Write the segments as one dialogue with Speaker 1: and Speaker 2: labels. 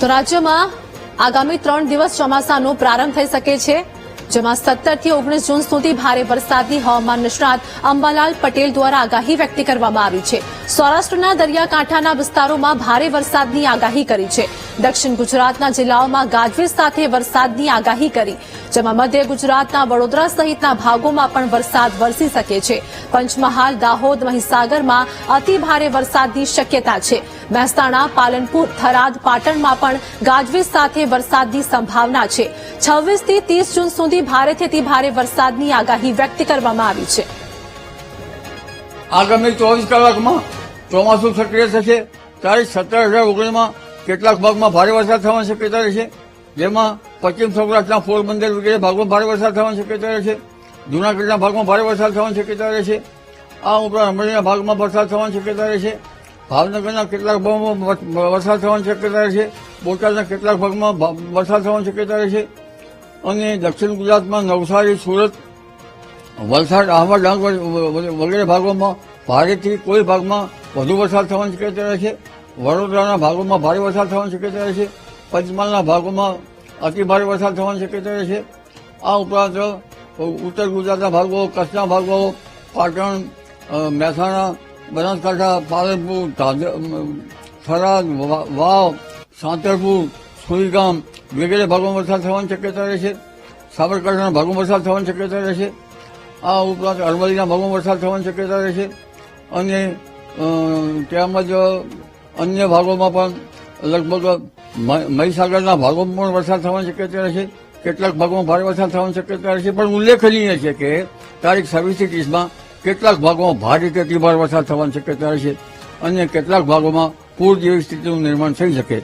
Speaker 1: તો રાજ્યમાં આગામી ત્રણ દિવસ ચોમાસાનો પ્રારંભ થઈ શકે છે. જેમાં સત્તરથી ઓગણીસ જૂન સુધી ભારે વરસાદની હવામાન નિષ્ણાત અંબાલાલ પટેલ દ્વારા આગાહી વ્યક્ત કરવામાં આવી છે. સૌરાષ્ટ્રના દરિયાકાંઠાના વિસ્તારોમાં ભારે વરસાદની આગાહી કરી છે. દક્ષિણ ગુજરાતના જિલ્લાઓમાં ગાજવીજ સાથે વરસાદની આગાહી કરી, જેમાં મધ્ય ગુજરાતના વડોદરા સહિતના ભાગોમાં પણ વરસાદ વરસી શકે છે. પંચમહાલ, દાહોદ, મહીસાગરમાં અતિ ભારે વરસાદની શક્યતા છે. મહેસાણા, પાલનપુર, થરાદ, પાટણમાં પણ ગાજવીજ સાથે વરસાદની સંભાવના છે. છવ્વીસથી ત્રીસ જૂન સુધી ભારેથી ભારે વરસાદની આગાહી વ્યક્ત કરવામાં આવી છે.
Speaker 2: આગામી ચોવીસ કલાકમાં ચોમાસું સક્રિય થશે. તારીખ સત્તર હજાર ઓગણીસમાં કેટલાક ભાગમાં ભારે વરસાદ થવાની શક્યતા રહેશે. જેમાં પશ્ચિમ સૌરાષ્ટ્રના પોરબંદર વગેરે ભાગમાં ભારે વરસાદ થવાની શક્યતા રહેશે. જૂનાગઢના ભાગમાં ભારે વરસાદ થવાની શક્યતા રહેશે. આ ઉપરાંત અમરેલીના ભાગમાં વરસાદ થવાની શક્યતા રહેશે. ભાવનગરના કેટલાક ભાગમાં વરસાદ થવાની શક્યતા રહેશે. બોટાદના કેટલાક ભાગમાં વરસાદ થવાની શક્યતા રહેશે. અને દક્ષિણ ગુજરાતમાં નવસારી, સુરત, વલસાડ આહવા ડાંગ વગેરે ભાગોમાં ભારેથી કોઈ ભાગમાં વધુ વરસાદ થવાની શક્યતા રહેશે. વડોદરાના ભાગોમાં ભારે વરસાદ થવાની શક્યતા રહેશે. પંચમહાલના ભાગોમાં અતિ ભારે વરસાદ થવાની શક્યતા રહેશે. આ ઉપરાંત, ઉત્તર ગુજરાતના ભાગો, કચ્છના ભાગો, પાટણ મહેસાણા, બનાસકાંઠા, પાલનપુર થરાદ વાવ સાંતરપુર સુઈગામ વગેરે ભાગોમાં વરસાદ થવાની શક્યતા રહેશે, સાબરકાંઠાના ભાગોમાં વરસાદ થવાની શક્યતા રહેશે, આ ઉપરાંત અરવલ્લીના ભાગોમાં વરસાદ થવાની શક્યતા રહેશે, અને તેમજ અન્ય ભાગોમાં પણ લગભગ મહીસાગરના ભાગોમાં પણ વરસાદ થવાની શક્યતા રહેશે, કેટલાક ભાગોમાં ભારે વરસાદ થવાની શક્યતા રહેશે, પણ ઉલ્લેખનીય છે કે તારીખ છવ્વીસથી ત્રીસમાં કેટલાક ભાગોમાં ભારેથી અતિભારે વરસાદ થવાની શક્યતા રહેશે, અને કેટલાક ભાગોમાં પૂર જેવી સ્થિતિનું નિર્માણ થઈ શકે.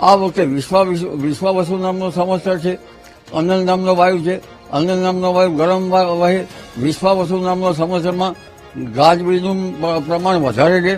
Speaker 2: આ વખતે વિશ્વ વસુ નામનો સંવત્સર છે, અનલ નામનો વાયુ છે, અનલ નામનો વાયુ ગરમ વહે વિશ્વા વસુ નામનો સમસ્યામાં ગાજવીજનું પ્રમાણ વધારે છે.